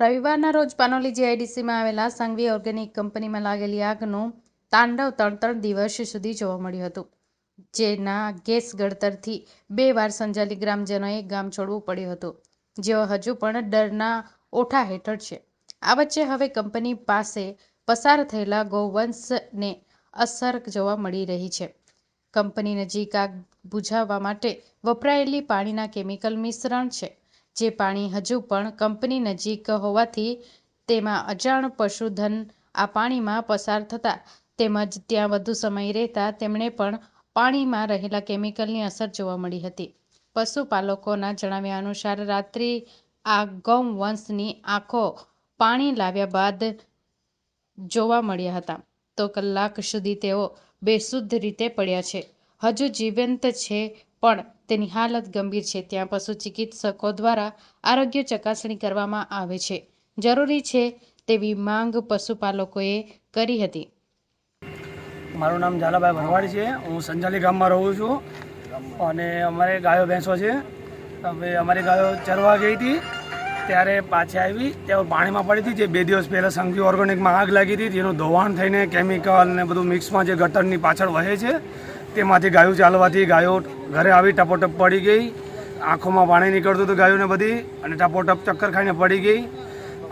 રવિવારના રોજ પાનોલી જીઆઈડીસીમાં આવેલા સંઘવી ઓર્ગેનિક કંપનીમાં લાગેલી આગનું તાંડવ ત્રણ ત્રણ દિવસ સુધી જોવા મળ્યું હતું, જેના ગેસ ગળતરથી બે વાર સંજાલી ગ્રામજનોએ ગામ છોડવું પડ્યું હતું, જેઓ હજુ પણ ડરના ઓઠા હેઠળ છે. આ વચ્ચે હવે કંપની પાસે પસાર થયેલા ગૌવંશને અસર જોવા મળી રહી છે. કંપની નજીક આગ બુઝાવવા માટે વપરાયેલી પાણીના કેમિકલ મિશ્રણ છે. જે પાણી હજુ પણ કંપની નજીક હોવાથી તેમાં અજાણ પશુધન આ પાણીમાં પસાર થતા તેમજ ત્યાં વધુ સમય રહેતા તેમણે પણ પાણીમાં રહેલા કેમિકલની અસર જોવા મળી હતી. પશુપાલકોના જણાવ્યા અનુસાર, રાત્રિ આ ગૌવંશની આંખો પાણી લાવ્યા બાદ જોવા મળ્યા હતા. તો કલાક સુધી તેઓ બેશુદ્ધ રીતે પડ્યા છે. હજુ જીવંત છે પણ તેની હાલત ગંભીર છે. ત્યાં પશુ ચિકિત્સકો દ્વારા આરોગ્ય ચકાસણી કરવામાં આવે છે. જરૂરી છે તેવી માંગ પશુપાલકોએ કરી હતી. મારું નામ ઝાલાભાઈ ભરવાડ છે. હું સંજાલી ગામમાં રહું છું અને અમારે ગાયો ભેંસો છે. હવે અમારી ગાયો ચરવા ગઈ હતી ત્યારે પાછી આવી. ત્યાં પાણીમાં પડી હતી. જે બે દિવસ પહેલાં સંઘવી ઓર્ગેનિકમાં આગ લાગી હતી. જેનું ધોવાણ થઈને કેમિકલ ને બધું મિક્સમાં જે ગટરની પાછળ વહે છે તેમાંથી ગાયો ચાલવાથી ગાયો ઘરે આવી ટપોટપ પડી ગઈ. આંખોમાં પાણી નીકળતું હતું ગાયોને બધી અને ટપોટપ ચક્કર ખાઈને પડી ગઈ.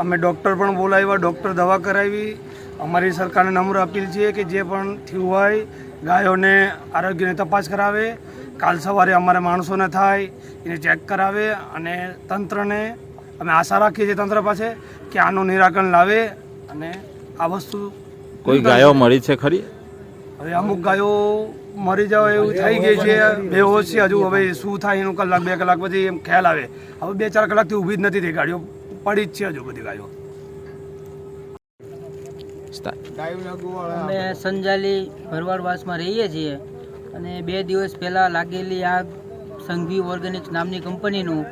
અમે ડૉક્ટર પણ બોલાવ્યા ડૉક્ટર દવા કરાવી. અમારી સરકારને નમ્ર અપીલ છે કે જે પણ થયું હોય ગાયોને આરોગ્યની તપાસ કરાવે. કાલ સવારે અમારા માણસોને થાય એને ચેક કરાવે અને તંત્રને અમે આશા રાખીએ છીએ તંત્ર પાસે કે આનું નિરાકરણ લાવે અને આ વસ્તુ કોઈ ગાયો મળી છે ખરી? હવે અમુક ગાયો મરી જાવ એવું થઈ ગઈ છે, બેહોશ છે, હજુ હવે શું થાય એનું કલાક, બે કલાક પછી એમ ખ્યાલ આવે. હવે બે ચાર કલાકથી ઊભી જ નથી થઈ ગાડીઓ, પડી જ છે હજુ બધી ગાયો. અમે સંજાલી ભરવાડવાસમાં રહીએ છીએ અને બે દિવસ પહેલાં લાગેલી આગ સંઘવી ઓર્ગેનિક્સ નામની કંપનીનું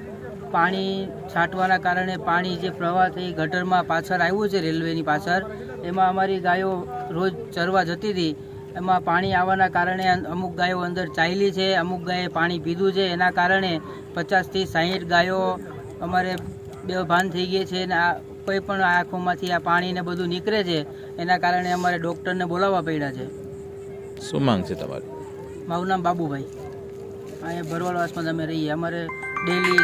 પાણી છાંટવાના કારણે પાણી જે પ્રવાહ થઈ ગટરમાં પાછળ આવ્યું છે રેલવેની પાછળ, એમાં અમારી ગાયો રોજ ચરવા જતી હતી. એમાં પાણી આવવાના કારણે અમુક ગાયો અંદર ચાલી છે અમુક ગાયે પાણી પીધું છે. એના કારણે પચાસથી સાહીઠ ગાયો અમારે બેભાન થઈ ગઈ છે અને આ કોઈ પણ આંખોમાંથી આ પાણીને બધું નીકળે છે એના કારણે અમારે ડૉક્ટરને બોલાવવા પડ્યા છે. શું માંગ છે તમારી? મારું નામ બાબુભાઈ. અહીંયા ભરવાડવાસમાં અમે રહીએ. અમારે ડેલી